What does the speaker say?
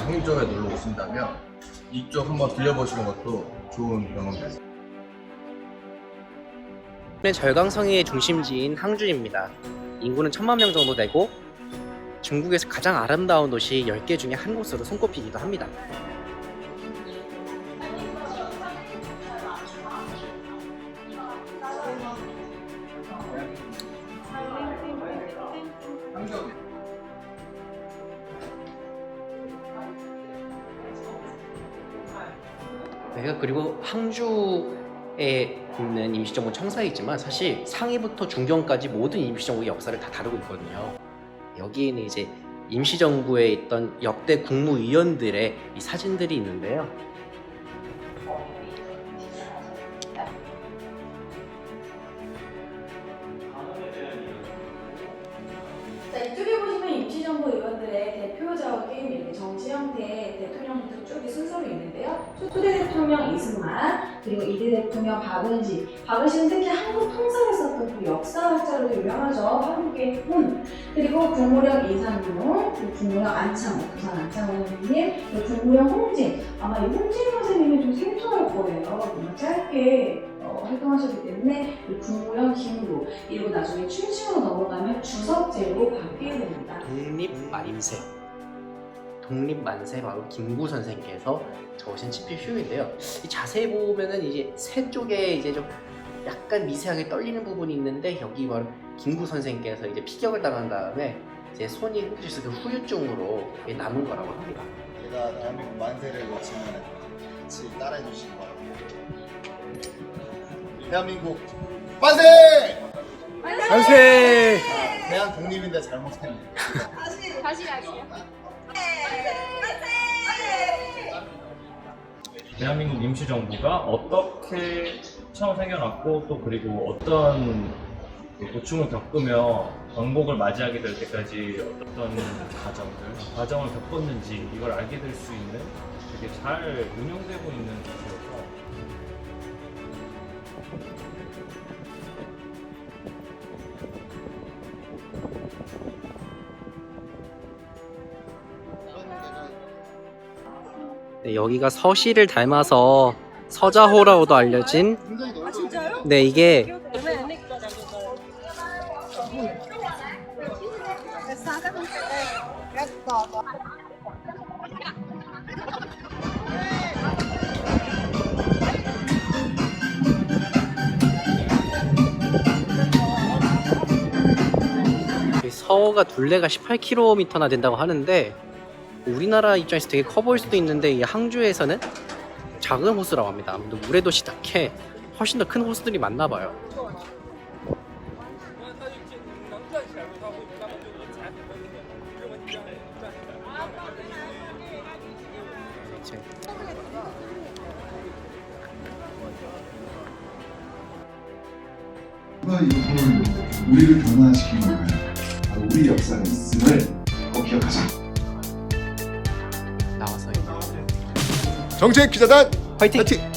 상류 쪽에 놀러 오신다면 이쪽 한번 들려보시는 것도 좋은 경험이에요. 는 절강성의 중심지인 항주입니다. 인구는 천만 명 정도 되고 중국에서 가장 아름다운 도시 10개 중에 한 곳으로 손꼽히기도 합니다. 네, 그리고 항주에 있는 임시정부 청사이지만 사실 상위부터 중경까지 모든 임시정부의 역사를 다 다루고 있거든요. 여기에는 이제 임시정부에 있던 역대 국무위원들의 이 사진들이 있는데요. 자, 이쪽에 보시면 의원들의 대표자와 게임이 이렇게 정치 형태의 대통령부터 쭉이 순서로 있는데요. 초대 대통령 이승만, 그리고 이대 대통령 박은지. 박은지는 특히 한국 통상을 썼던 그 역사학자로 유명하죠. 한국의 혼. 그리고 국무령 이상용, 그리고 국무령 안창호, 부산 안창호 선생님, 그리고 국무령 홍진. 아마 이 홍진 선생님이 좀 생소할 거예요. 짧게 어, 활동하셨기 때문에 이 국무령 김구, 그리고 나중에 춘추로 넘어가면 주석제로 바뀌게 됩니다. 독립만세. 독립만세 바로 김구 선생께서 적으신 친필 휴인데요. 이 자세히 보면은 이제 새 쪽에 이제 좀 약간 미세하게 떨리는 부분이 있는데 여기 바로 김구 선생께서 이제 피격을 당한 다음에 이제 손이 흔들려서 그 후유증으로 남은 거라고 합니다. 제가 대한민국 만세를 외치면 같이 따라해 주시기 바랍니다. 대한민국 만세! 만세! 아, 대한 독립인데 잘못했네. 다시 할게요. 대한민국 임시정부가 어떻게 처음 생겨났고 또 그리고 어떤 그 고충을 겪으며 광복을 맞이하게 될 때까지 어떤 과정들, 과정을 겪었는지 이걸 알게 될 수 있는 되게 잘 운영되고 있는 곳이어서 네, 여기가 서시를 닮아서 서자호라고도 알려진 굉장히 넓어. 네 이게 이 서호가 둘레가 18km나 된다고 하는데 우리나라 입장에서 되게 커 보일 수도 있는데 이 항주에서는 작은 호수라고 합니다. 아무래도 물의 도시 닿게 훨씬 더 큰 호수들이 많나 봐요. 누가 이걸 우리를 변화시킨 걸까요? 바로 우리 역사가 있음을 꼭 기억하자. 나와서 정책 기자단 화이팅! 파이팅!